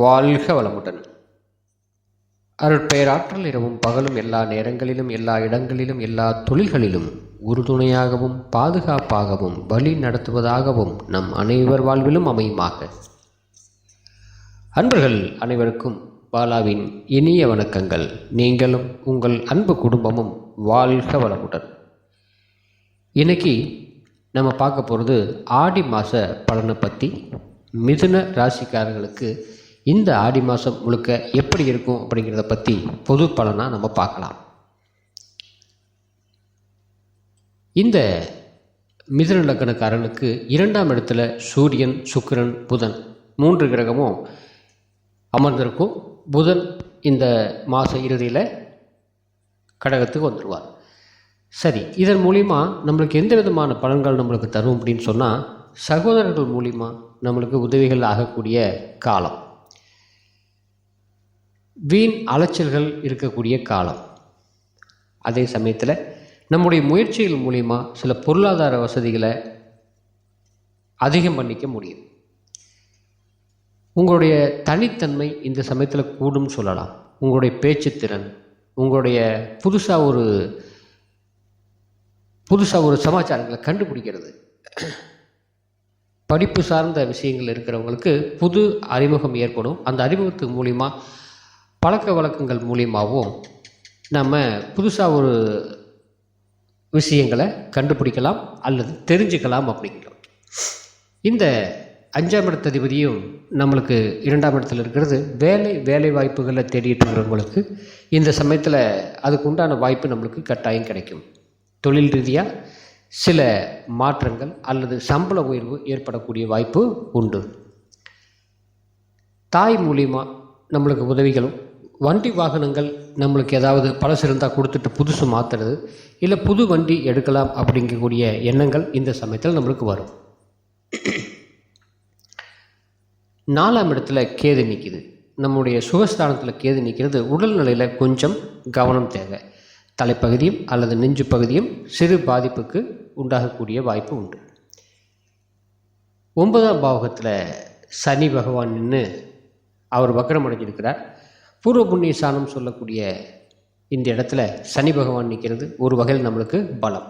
வாழ்க வளமுடன். அருட்பெயராற்றல் இரவும் பகலும் எல்லா நேரங்களிலும் எல்லா இடங்களிலும் எல்லா தொழில்களிலும் உறுதுணையாகவும் பாதுகாப்பாகவும் வழி நடத்துவதாகவும் நம் அனைவர் வாழ்விலும் அமையுமாக. அன்பர்கள் அனைவருக்கும் பாலாவின் இனிய வணக்கங்கள். நீங்களும் உங்கள் அன்பு குடும்பமும் வாழ்க வளமுடன். இன்னைக்கு நம்ம பார்க்க போகிறது ஆடி மாத பலனை பற்றி மிதுன ராசிக்காரர்களுக்கு இந்த ஆடி மாதம் முழுக்க எப்படி இருக்கும் அப்படிங்கிறத பற்றி பொது பலனாக நம்ம பார்க்கலாம். இந்த மிதுன லக்கணக்காரனுக்கு இரண்டாம் இடத்துல சூரியன் சுக்கிரன் புதன் மூன்று கிரகமும் அமர்ந்திருக்கும். புதன் இந்த மாத இறுதியில் கடகத்துக்கு வந்துடுவார் சரி இதன் மூலிமா நம்மளுக்கு எந்த விதமான பலன்கள் நம்மளுக்கு தரும் அப்படின்னு சொன்னால் சகோதரர்கள் மூலிமா நம்மளுக்கு உதவிகள் ஆகக்கூடிய காலம். வீண் அலைச்சல்கள் இருக்கக்கூடிய காலம். அதே சமயத்தில் நம்முடைய முயற்சிகள் மூலிமா சில பொருளாதார வசதிகளை அதிகம் பண்ணிக்க முடியும். உங்களுடைய தனித்தன்மை இந்த சமயத்தில் கூடும் சொல்லலாம். உங்களுடைய பேச்சுத்திறன் உங்களுடைய புதுசாக ஒரு புதுசாக ஒரு சமாச்சாரங்களை கண்டுபிடிக்கிறது. படிப்பு சார்ந்த விஷயங்கள் இருக்கிறவங்களுக்கு புது அறிமுகம் ஏற்படும். அந்த அறிமுகத்துக்கு மூலிமா பழக்க வழக்கங்கள் மூலியமாகவும் நம்ம புதுசாக ஒரு விஷயங்களை கண்டுபிடிக்கலாம் அல்லது தெரிஞ்சுக்கலாம் அப்படிங்கிறோம். இந்த அஞ்சாம் இடத்ததிபதியும் நம்மளுக்கு இரண்டாம் இடத்துல இருக்கிறது. வேலை வேலை வாய்ப்புகளை தேடிட்டு இருக்கிறவங்களுக்கு இந்த சமயத்தில் அதுக்கு உண்டான வாய்ப்பு நம்மளுக்கு கட்டாயம் கிடைக்கும். தொழில் ரீதியாக சில மாற்றங்கள் அல்லது சம்பள உயர்வு ஏற்படக்கூடிய வாய்ப்பு உண்டு. தாய் மூலியமாக நம்மளுக்கு உதவிகளும் வண்டி வாகனங்கள் நம்மளுக்கு ஏதாவது பழசு இருந்தால் கொடுத்துட்டு புதுசு மாற்றுறது இல்லை புது வண்டி எடுக்கலாம் அப்படிங்கக்கூடிய எண்ணங்கள் இந்த சமயத்தில் நம்மளுக்கு வரும். நாலாம் இடத்துல கேது நிற்கிது நம்முடைய சுகஸ்தானத்தில் கேது நிற்கிறது உடல்நிலையில் கொஞ்சம் கவனம் தேவை. தலைப்பகுதியும் அல்லது நெஞ்சு பகுதியும் சிறு பாதிப்புக்கு உண்டாகக்கூடிய வாய்ப்பு உண்டு. ஒன்பதாம் பாவகத்தில் சனி பகவான் நின்று அவர் வக்கரம் அடைஞ்சிருக்கிறார். பூர்வ புண்ணிய ஸ்தானம் சொல்லக்கூடிய இந்த இடத்துல சனி பகவான் நிற்கிறது. ஒரு வகையில் நம்மளுக்கு பலம்.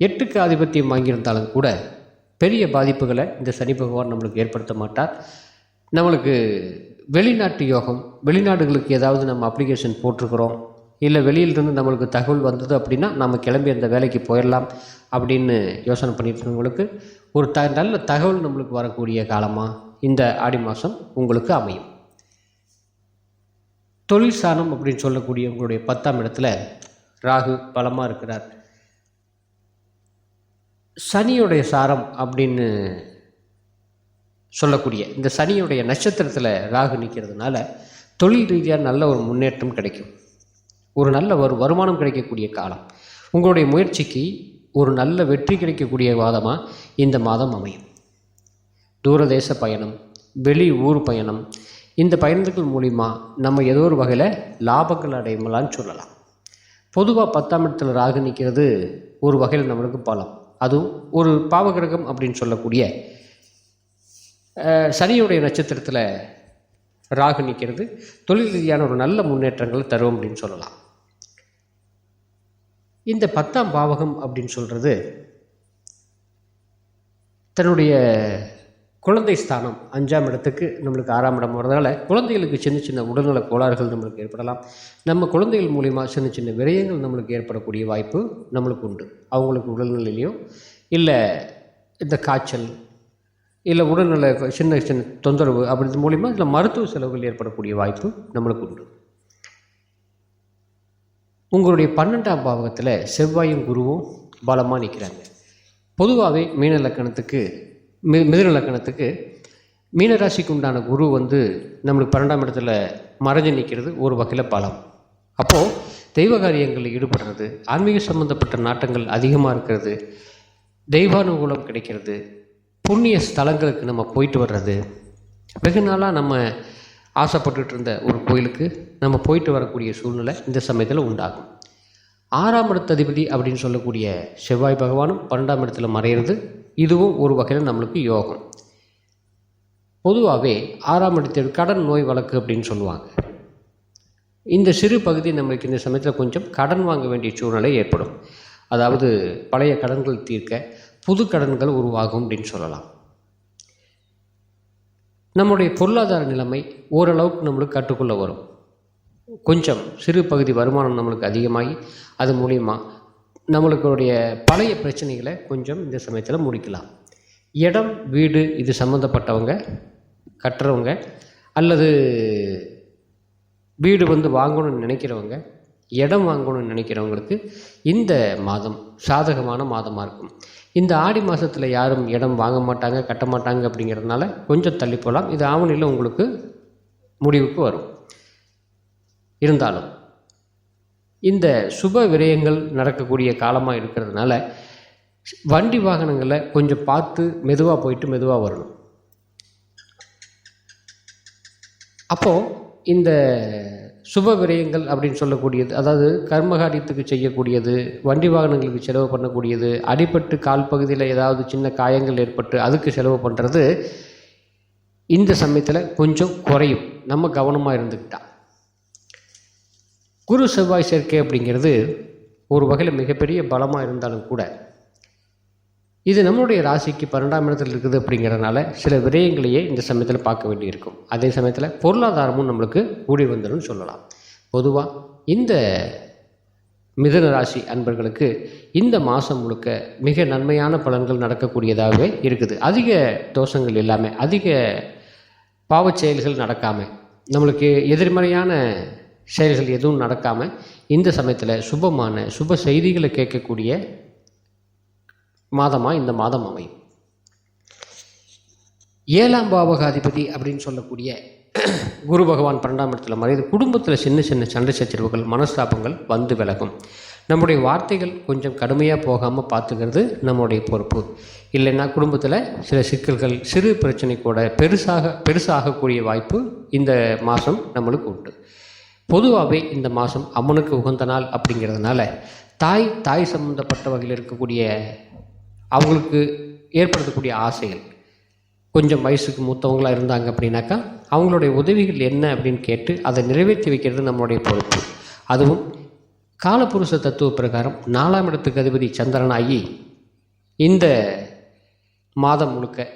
எட்டுக்கு ஆதிபத்தியம் வாங்கியிருந்தாலும் கூட பெரிய பாதிப்புகளை இந்த சனி பகவான் நம்மளுக்கு ஏற்படுத்த மாட்டார். நம்மளுக்கு வெளிநாட்டு யோகம் வெளிநாடுகளுக்கு ஏதாவது நம்ம அப்ளிகேஷன் போட்டிருக்கிறோம். இல்லை வெளியிலிருந்து நம்மளுக்கு தகவல் வந்தது அப்படின்னா நம்ம கிளம்பி அந்த வேலைக்கு போயிடலாம் அப்படின்னு யோசனை பண்ணிட்டு இருக்கவங்களுக்கு ஒரு த நல்ல தகவல் நம்மளுக்கு வரக்கூடிய காலமாக இந்த ஆடி மாதம் உங்களுக்கு அமையும். தொழில் ஸ்தானம் அப்படின்னு சொல்லக்கூடிய உங்களுடைய பத்தாம் இடத்துல ராகு பலமாக இருக்கிறார். சனியுடைய சாரம் அப்படின்னு சொல்லக்கூடிய இந்த சனியுடைய நட்சத்திரத்தில் ராகு நிற்கிறதுனால தொழில் ரீதியாக நல்ல ஒரு முன்னேற்றம் கிடைக்கும். ஒரு நல்ல ஒரு வருமானம் கிடைக்கக்கூடிய காலம். உங்களுடைய முயற்சிக்கு ஒரு நல்ல வெற்றி கிடைக்கக்கூடிய வாதமாக இந்த மாதம் அமையும். தூரதேச பயணம் வெளி ஊர் பயணம் இந்த பயணத்துக்கள் மூலிமா நம்ம ஏதோ ஒரு வகையில் லாபங்கள் அடையலான்னு சொல்லலாம். பொதுவாக பத்தாம் இடத்துல ராகு நிற்கிறது ஒரு வகையில் நம்மளுக்கு பலம். அதுவும் ஒரு பாவகிரகம் அப்படின்னு சொல்லக்கூடிய சனியுடைய நட்சத்திரத்தில் ராகு நிற்கிறது தொழில் ரீதியான ஒரு நல்ல முன்னேற்றங்களை தரும் அப்படின்னு சொல்லலாம். இந்த பத்தாம் பாவகம் அப்படின்னு சொல்கிறது தன்னுடைய குழந்தை ஸ்தானம் அஞ்சாம் இடத்துக்கு நம்மளுக்கு ஆறாம் இடம் வரதுனால குழந்தைகளுக்கு சின்ன சின்ன உடல்நல கோளாறுகள் நம்மளுக்கு ஏற்படலாம். நம்ம குழந்தைகள் மூலிமா சின்ன சின்ன விரயங்கள் நம்மளுக்கு ஏற்படக்கூடிய வாய்ப்பு நம்மளுக்கு உண்டு. அவங்களுக்கு உடல்நிலையிலையும் இல்லை இந்த காய்ச்சல் இல்லை உடல்நல சின்ன சின்ன தொந்தரவு அப்படி மூலிமா இல்லை மருத்துவ செலவுகள் ஏற்படக்கூடிய வாய்ப்பு நம்மளுக்கு உண்டு. உங்களுடைய பன்னெண்டாம் பாவகத்தில் செவ்வாயும் குருவும் பலமாக நிற்கிறாங்க பொதுவாகவே மீன லக்கணத்துக்கு மி மிதுன லக்கணத்துக்கு மீனராசிக்கு உண்டான குரு வந்து நம்மளுக்கு பன்னெண்டாம் இடத்துல மறைஞ்சு நிற்கிறது ஒரு வகையில் பலம். அப்போது தெய்வ காரியங்களில் ஈடுபடுறது ஆன்மீக சம்பந்தப்பட்ட நாட்டங்கள் அதிகமாக இருக்கிறது தெய்வானுகூலம் கிடைக்கிறது புண்ணிய ஸ்தலங்களுக்கு நம்ம போயிட்டு வர்றது. வெகு நாளாக நம்ம ஆசைப்பட்டுட்டு இருந்த ஒரு கோயிலுக்கு நம்ம போயிட்டு வரக்கூடிய சூழ்நிலை இந்த சமயத்தில் உண்டாகும். ஆறாம் இடத்ததிபதி அப்படின்னு சொல்லக்கூடிய செவ்வாய் பகவானும் பன்னெண்டாம் இடத்துல மறையிறது இதுவும் ஒரு வகையில் நம்மளுக்கு யோகம். பொதுவாகவே ஆறாம் இடத்தில் கடன் நோய் வழக்கு அப்படின்னு சொல்லுவாங்க. இந்த சிறு பகுதி நம்மளுக்கு இந்த சமயத்தில் கொஞ்சம் கடன் வாங்க வேண்டிய சூழ்நிலை ஏற்படும். அதாவது பழைய கடன்கள் தீர்க்க புது கடன்கள் உருவாகும் அப்படின்னு சொல்லலாம். நம்முடைய பொருளாதார நிலைமை ஓரளவுக்கு நம்மளுக்கு கட்டுக்குள்ளே வரும். கொஞ்சம் சிறு பகுதி வருமானம் நம்மளுக்கு அதிகமாகி அது மூலிமா நம்மளுடைய பழைய பிரச்சனைகளை கொஞ்சம் இந்த சமயத்தில் முடிக்கலாம். இடம் வீடு இது சம்மந்தப்பட்டவங்க கட்டுறவங்க அல்லது வீடு வந்து வாங்கணும்னு நினைக்கிறவங்க இடம் வாங்கணும்னு நினைக்கிறவங்களுக்கு இந்த மாதம் சாதகமான மாதமாக இருக்கும். இந்த ஆடி மாதத்தில் யாரும் இடம் வாங்க மாட்டாங்க கட்ட மாட்டாங்க அப்படிங்கிறதுனால கொஞ்சம் தள்ளி போகலாம் இது ஆவணியில் உங்களுக்கு முடிவுக்கு வரும். இருந்தாலும் இந்த சுப விரயங்கள் நடக்கக்கூடிய காலமாக இருக்கிறதுனால வண்டி வாகனங்களை கொஞ்சம் பார்த்து மெதுவாக போயிட்டு மெதுவாக வரணும். அப்போது இந்த சுப விரயங்கள் அப்படின்னு சொல்லக்கூடியது அதாவது கர்மகாரியத்துக்கு செய்யக்கூடியது வண்டி வாகனங்களுக்கு செலவு பண்ணக்கூடியது அடிபட்டு கால் பகுதியில் ஏதாவது சின்ன காயங்கள் ஏற்பட்டு அதுக்கு செலவு பண்ணுறது இந்த சமயத்தில் கொஞ்சம் குறையும். நம்ம கவனமாக இருந்துக்கிட்டால் குரு செவ்வாய் சேர்க்கை அப்படிங்கிறது ஒரு வகையில் மிகப்பெரிய பலமாக இருந்தாலும் கூட இது நம்மளுடைய ராசிக்கு பன்னெண்டாம் இடத்தில் இருக்குது அப்படிங்கிறதுனால சில விரயங்களையே இந்த சமயத்தில் பார்க்க வேண்டியிருக்கும். அதே சமயத்தில் பொருளாதாரமும் நம்மளுக்கு கூடி வந்துடும் சொல்லலாம். பொதுவாக இந்த மிதன ராசி அன்பர்களுக்கு இந்த மாதம் முழுக்க மிக நன்மையான பலன்கள் நடக்கக்கூடியதாகவே இருக்குது. அதிக தோஷங்கள் இல்லாமல் அதிக பாவச் செயல்கள் நடக்காமல் நம்மளுக்கு எதிர்மறையான செயல்கள் எதுவும் நடக்காமல் இந்த சமயத்தில் சுபமான சுப செய்திகளை கேட்கக்கூடிய மாதமாக இந்த மாதம் அமையும். ஏழாம் பாவகாதிபதி அப்படின்னு சொல்லக்கூடிய குரு பகவான் பன்னெண்டாம் இடத்துல மறைந்து குடும்பத்தில் சின்ன சின்ன சண்டை சச்சரவுகள் மனஸ்தாபங்கள் வந்து விலகும். நம்முடைய வார்த்தைகள் கொஞ்சம் கடுமையாக போகாமல் பார்த்துக்கிறது நம்முடைய பொறுப்பு. இல்லைன்னா குடும்பத்தில் சில சிக்கல்கள் சிறு பிரச்சனை கூட பெருசாக பெருசாகக்கூடிய வாய்ப்பு இந்த மாதம் நம்மளுக்கு உண்டு. பொதுவாகவே இந்த மாதம் அம்மனுக்கு உகந்த நாள் அப்படிங்கிறதுனால தாய் தாய் சம்பந்தப்பட்ட வகையில் இருக்கக்கூடிய அவங்களுக்கு ஏற்படுத்தக்கூடிய ஆசைகள். கொஞ்சம் வயசுக்கு மூத்தவங்களாக இருந்தாங்க அப்படின்னாக்கா அவங்களுடைய உதவிகள் என்ன அப்படின்னு கேட்டு அதை நிறைவேற்றி வைக்கிறது நம்மளுடைய பொறுப்பு. அதுவும் காலப்புருஷ தத்துவ பிரகாரம் நாலாம் இடத்துக்கு அதிபதி சந்திரனாகி இந்த மாதம் முழுக்க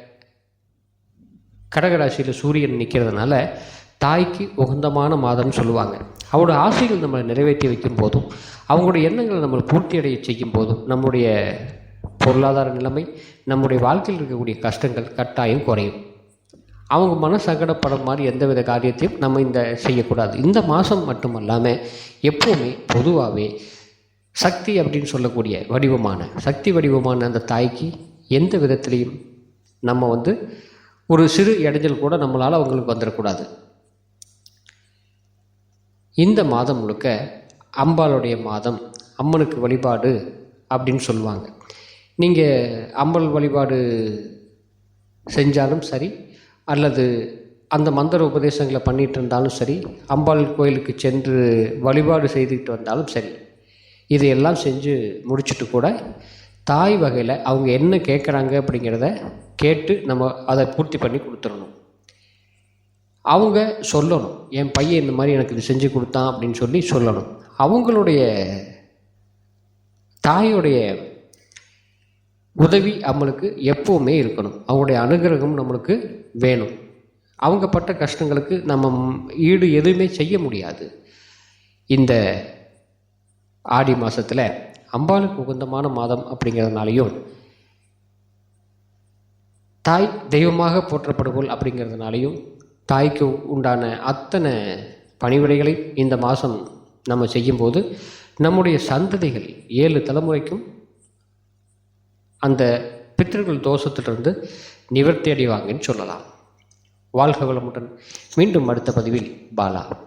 கடகராசியில் சூரியன் நிற்கிறதுனால தாய்க்கு உகந்தமான மாதம்னு சொல்லுவாங்க. அவரோட ஆசைகள் நம்மளை நிறைவேற்றி வைக்கும் போதும் அவங்களுடைய எண்ணங்களை நம்மளை பூர்த்தி அடைய செய்யும் போதும் நம்முடைய பொருளாதார நிலைமை நம்முடைய வாழ்க்கையில் இருக்கக்கூடிய கஷ்டங்கள் கட்டாயம் குறையும். அவங்க மன சங்கடப்பட மாதிரி எந்தவித காரியத்தையும் நம்ம இந்த செய்யக்கூடாது. இந்த மாதம் மட்டுமல்லாமல் எப்போவுமே பொதுவாகவே சக்தி அப்படின்னு சொல்லக்கூடிய வடிவமான சக்தி வடிவமான அந்த தாய்க்கு எந்த விதத்திலையும் நம்ம வந்து ஒரு சிறு இடைஞ்சல் கூட நம்மளால் அவங்களுக்கு வந்துடக்கூடாது. இந்த மாதம் முழுக்க அம்பாளுடைய மாதம் அம்மனுக்கு வழிபாடு அப்படின்னு சொல்லுவாங்க. நீங்கள் அம்பல் வழிபாடு செஞ்சாலும் சரி அல்லது அந்த மந்திர உபதேசங்களை பண்ணிகிட்டு இருந்தாலும் சரி அம்பாள் கோயிலுக்கு சென்று வழிபாடு செய்துக்கிட்டு வந்தாலும் சரி இதையெல்லாம் செஞ்சு முடிச்சுட்டு கூட தாய் வகையில் அவங்க என்ன கேட்குறாங்க அப்படிங்கிறத கேட்டு நம்ம அதை பூர்த்தி பண்ணி கொடுத்துடணும். அவங்க சொல்லணும். என் பையன் இந்த மாதிரி எனக்கு இது செஞ்சு கொடுத்தான் அப்படின்னு சொல்லி சொல்லணும். அவங்களுடைய தாயுடைய உதவி நம்மளுக்கு எப்போவுமே இருக்கணும். அவங்களுடைய அனுகிரகம் நம்மளுக்கு வேணும். அவங்க பட்ட கஷ்டங்களுக்கு நம்ம ஈடு எதுவுமே செய்ய முடியாது. இந்த ஆடி மாதத்தில் அம்பாளுக்கு உகந்தமான மாதம் அப்படிங்கிறதுனாலையும் தாய் தெய்வமாக போற்றப்படுவோள் அப்படிங்கிறதுனாலையும் தாய்க்கு உண்டான அத்தனை பணிவிடைகளை இந்த மாதம் நம்ம செய்யும்போது நம்முடைய சந்ததிகள் ஏழு தலைமுறைக்கும் அந்த பித்தர்கள் தோஷத்திலிருந்து நிவர்த்தி அடைவாங்கன்னு சொல்லலாம். வாழ்க வளமுடன். மீண்டும் அடுத்த பதிவில் பாலா